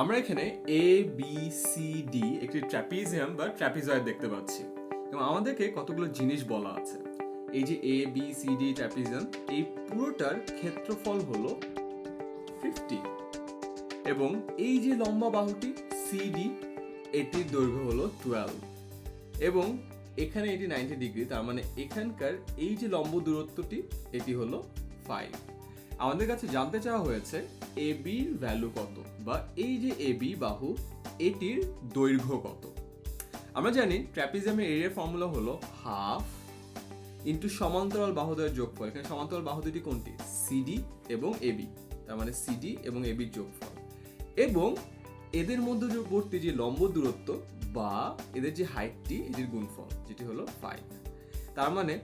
আমরা এখানে A B C D একটি ট্র্যাপিজিয়াম বা ট্র্যাপিজয়েড দেখতে পাচ্ছি। এবং আমাদেরকে কতগুলো জিনিস বলা আছে। এই যে A B C D trapezium, এই পুরোটার ক্ষেত্রফল হলো ফিফটি এবং এই যে লম্বা বাহুটি সিডি এটির দৈর্ঘ্য হলো টুয়েলভ এবং এখানে এটি নাইনটি ডিগ্রি তার মানে এখানকার এই যে লম্ব দূরত্বটি, এটি হলো ফাইভ আমাদের কাছে জানতে চাওয়া হয়েছে এ বির ভ্যালু কত বা এই যে এ বি বাহু, এটির দৈর্ঘ্য কত? আমরা জানি ট্র্যাপিজিয়ামের এরিয়ার ফর্মুলা হলো হাফ ইন্টু সমান্তরাল বাহুদ্বয়ের যোগফল। এখানে সমান্তরাল বাহু দুটি কোনটি? সিডি এবং এবি তার মানে সিডি এবং এবির যোগফল। এবং এদের মধ্যে মধ্যবর্তী যে লম্ব দূরত্ব বা এদের যে হাইটটি এটির গুণফল, যেটি হলো ফাইভ তার মানে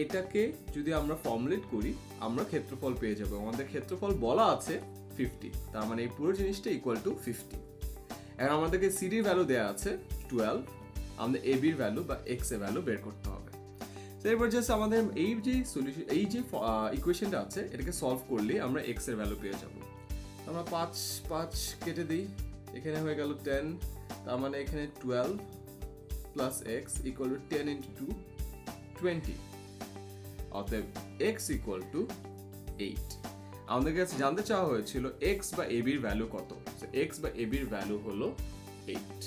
এটাকে যদি আমরা ফর্মুলেট করি, আমরা ক্ষেত্রফল পেয়ে যাব। আমাদের ক্ষেত্রফল বলা আছে ফিফটি তার মানে এই পুরো জিনিসটা ইকুয়াল টু ফিফটি এখন আমাদেরকে সিডির ভ্যালু দেওয়া আছে টুয়েলভ আমাদের এবির ভ্যালু বা এক্সের ভ্যালু বের করতে হবে। তো এরপর জাস্ট আমাদের এই যে সলিউশন এই যে ইকুয়েশনটা আছে, এটাকে সলভ করলে আমরা এক্সের ভ্যালু পেয়ে যাব। আমরা পাঁচ পাঁচ কেটে দিই। এখানে হয়ে গেল টেন তার মানে এখানে twelve plus x equal to ten into two twenty অতএব এক্স ইকুয়াল টু এইট আমাদের কাছে জানতে চাওয়া হয়েছিল x বা এবির ভ্যালু কত? X বা এবির ভ্যালু হলো এইট